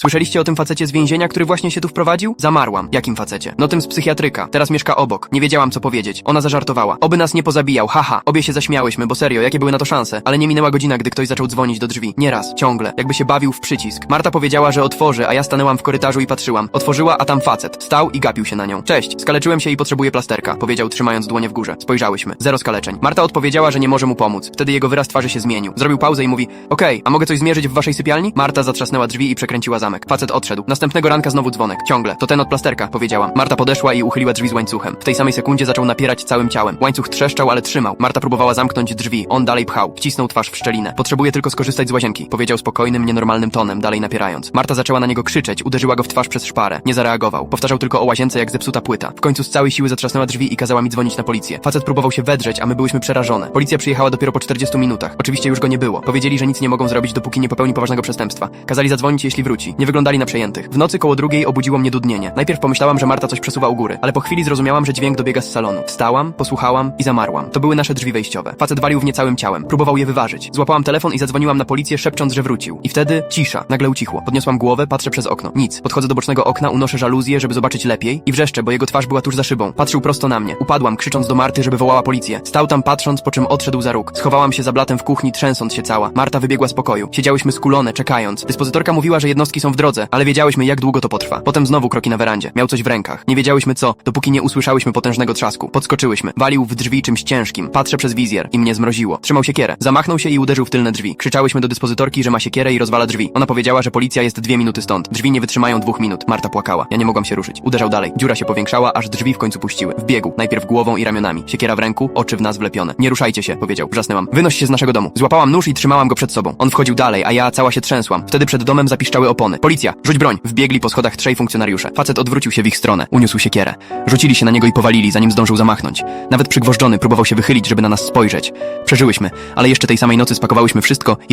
Słyszeliście o tym facecie z więzienia, który właśnie się tu wprowadził? Zamarłam. Jakim facecie? No tym z psychiatryka. Teraz mieszka obok. Nie wiedziałam, co powiedzieć. Ona zażartowała. Oby nas nie pozabijał. Haha. Obie się zaśmiałyśmy, bo serio, jakie były na to szanse? Ale nie minęła godzina, gdy ktoś zaczął dzwonić do drzwi. Nieraz, ciągle. Jakby się bawił w przycisk. Marta powiedziała, że otworzy, a ja stanęłam w korytarzu i patrzyłam. Otworzyła, a tam facet. Stał i gapił się na nią. Cześć, skaleczyłem się i potrzebuję plasterka, powiedział trzymając dłonie w górze. Spojrzałyśmy. Zero skaleczeń. Marta odpowiedziała, że nie może mu pomóc. Wtedy jego wyraz twarzy się zmienił. Zrobił pauzę i mówi: Okej, a mogę coś zmierzyć w waszej sypialni? Marta zatrzasnęła drzwi i przekręciła zamek. Facet odszedł. Następnego ranka znowu dzwonek. Ciągle. To ten od plasterka, powiedziałam. Marta podeszła i uchyliła drzwi z łańcuchem. W tej samej sekundzie zaczął napierać całym ciałem. Łańcuch trzeszczał, ale trzymał. Marta próbowała zamknąć drzwi. On dalej pchał. Wcisnął twarz w szczelinę. Potrzebuję tylko skorzystać z łazienki, powiedział spokojnym, nienormalnym tonem, dalej napierając. Marta zaczęła na niego krzyczeć, uderzyła go w twarz przez szparę. Nie zareagował. Powtarzał tylko o łazience jak zepsuta płyta. W końcu z całej siły zatrzasnęła drzwi i kazała mi dzwonić na policję. Facet próbował się wedrzeć, a my byłyśmy przerażone. Policja przyjechała dopiero po 40 minutach. Oczywiście już go nie było. Powiedzieli, że nic nie mogą zrobić, dopóki nie popełni poważnego przestępstwa. Kazali zadzwonić, jeśli wróci. Nie wyglądali na przejętych. W nocy koło drugiej obudziło mnie dudnienie. Najpierw pomyślałam, że Marta coś przesuwa u góry, ale po chwili zrozumiałam, że dźwięk dobiega z salonu. Wstałam, posłuchałam i zamarłam. To były nasze drzwi wejściowe. Facet walił w nie całym ciałem. Próbował je wyważyć. Złapałam telefon i zadzwoniłam na policję, szepcząc, że wrócił. I wtedy cisza. Nagle ucichło. Podniosłam głowę, patrzę przez okno. Nic. Podchodzę do bocznego okna, unoszę żaluzję, żeby zobaczyć lepiej i wrzeszczę, bo jego twarz była tuż za szybą. Patrzył prosto na mnie. Upadłam, krzycząc do Marty, żeby wołała policję. Stał tam patrząc, po czym odszedł za róg. Schowałam się za blatem w kuchni, trzęsąc się cała. Marta wybiegła z pokoju. Siedziałyśmy skulone, czekając. Dyspozytorka mówiła, że jednostki w drodze, ale wiedziałyśmy, jak długo to potrwa. Potem znowu kroki na werandzie. Miał coś w rękach. Nie wiedziałyśmy co, dopóki nie usłyszałyśmy potężnego trzasku. Podskoczyłyśmy. Walił w drzwi czymś ciężkim. Patrzę przez wizjer i mnie zmroziło. Trzymał siekierę. Zamachnął się i uderzył w tylne drzwi. Krzyczałyśmy do dyspozytorki, że ma siekierę i rozwala drzwi. Ona powiedziała, że policja jest dwie minuty stąd. Drzwi nie wytrzymają dwóch minut. Marta płakała. Ja nie mogłam się ruszyć. Uderzał dalej. Dziura się powiększała, aż drzwi w końcu puściły. Wbiegł. Najpierw głową i ramionami. Siekiera w ręku, oczy w nas wlepione. Nie ruszajcie się, powiedział. Wrzasnęłam. Wynoś się z naszego domu. Złapałam nóż i trzymałam go przed sobą. On wchodził dalej, a ja cała się trzęsłam. Wtedy przed domem zapiszczały opony. Policja! Rzuć broń! Wbiegli po schodach trzej funkcjonariusze. Facet odwrócił się w ich stronę. Uniósł siekierę. Rzucili się na niego i powalili, zanim zdążył zamachnąć. Nawet przygwożdżony próbował się wychylić, żeby na nas spojrzeć. Przeżyłyśmy, ale jeszcze tej samej nocy spakowałyśmy wszystko i